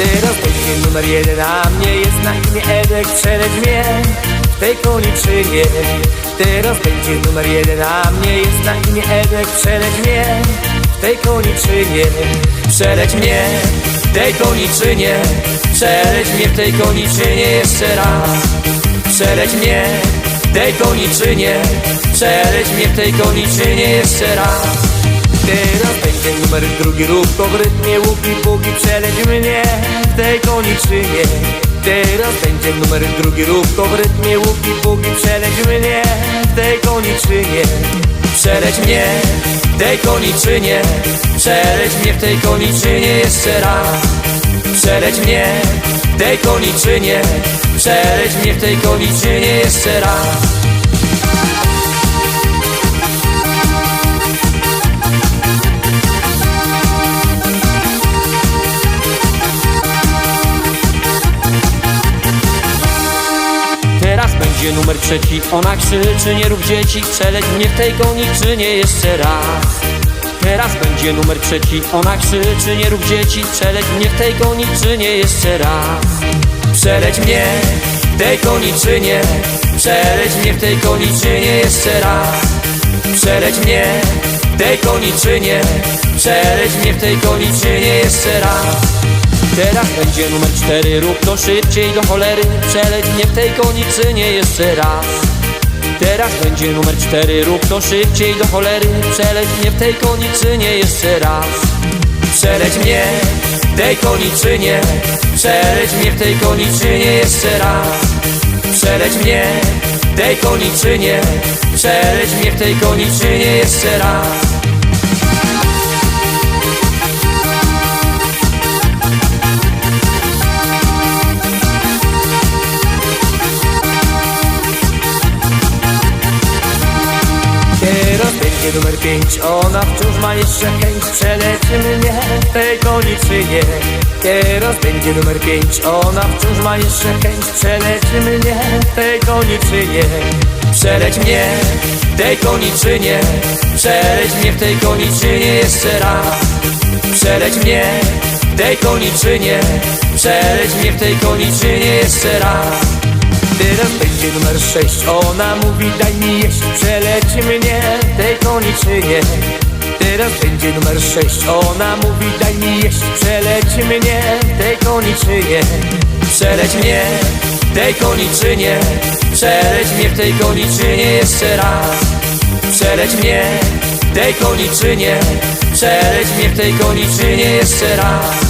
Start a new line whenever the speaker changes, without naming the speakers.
Teraz będzie numer jeden, a mnie jest na imię Edek Przeleć mnie w tej koniczynie Teraz będzie numer jeden, a mnie jest na imię Edek Przeleć mnie w tej koniczynie Przeleć mnie w tej koniczynie Przeleć mnie w tej koniczynie jeszcze raz. Przeleć mnie w tej koniczynie Przeleć mnie w tej koniczynie jeszcze raz Teraz będzie numer drugi Rób to w rytmie łuki bugi Przeleć mnie w tej koniczynie. Teraz będzie numer drugi Rób to w rytmie łuki bugi Przeleć mnie w tej koniczynie. Przeleć mnie w tej koniczynie Przeleć mnie w tej koniczynie jeszcze raz. Przeleć mnie w tej koniczynie Przeleć mnie w tej koniczynie jeszcze raz Będzie numer trzeci. Ona krzyczy, nie rób dzieci Przeleć mnie w tej koniczynie jeszcze raz. Teraz będzie numer trzeci. Ona krzyczy, nie rób dzieci Przeleć mnie w tej koniczynie jeszcze raz. Przeleć mnie w tej koniczynie Przeleć mnie w tej koniczynie jeszcze raz. Przeleć mnie w tej koniczynie Przeleć mnie w tej koniczynie jeszcze raz Teraz będzie numer cztery. Rób to szybciej do cholery. Przeleć mnie w tej koniczynie jeszcze raz. Teraz będzie numer cztery. Rób to szybciej do cholery. Przeleć mnie w tej koniczynie jeszcze raz. Przeleć mnie w tej koniczynie Przeleć mnie w tej koniczynie jeszcze raz. Przeleć mnie w tej koniczynie Przeleć mnie w tej koniczynie jeszcze raz Będzie numer pięć Ona wciąż ma jeszcze chęć. Przeleczy mnie w tej koniczynie Teraz będzie numer pięć Ona wciąż ma jeszcze chęć. Przeleczy mnie w tej koniczynie Przeleć mnie w tej koniczynie Przeleć mnie w tej koniczynie jeszcze raz. Przeleć mnie w tej koniczynie Przeleć mnie w tej koniczynie jeszcze raz. Teraz będzie numer sześć Ona mówi daj mi jeść. Przeleci mnie w tej koniczynie Teraz będzie numer sześć. Ona mówi daj mi jeść Przeleci mnie. Tej koniczynie Przeleć mnie. Tej koniczynie Przeleć mnie w tej koniczynie jeszcze raz. Przeleć mnie. Tej koniczynie Przeleć mnie w tej koniczynie jeszcze raz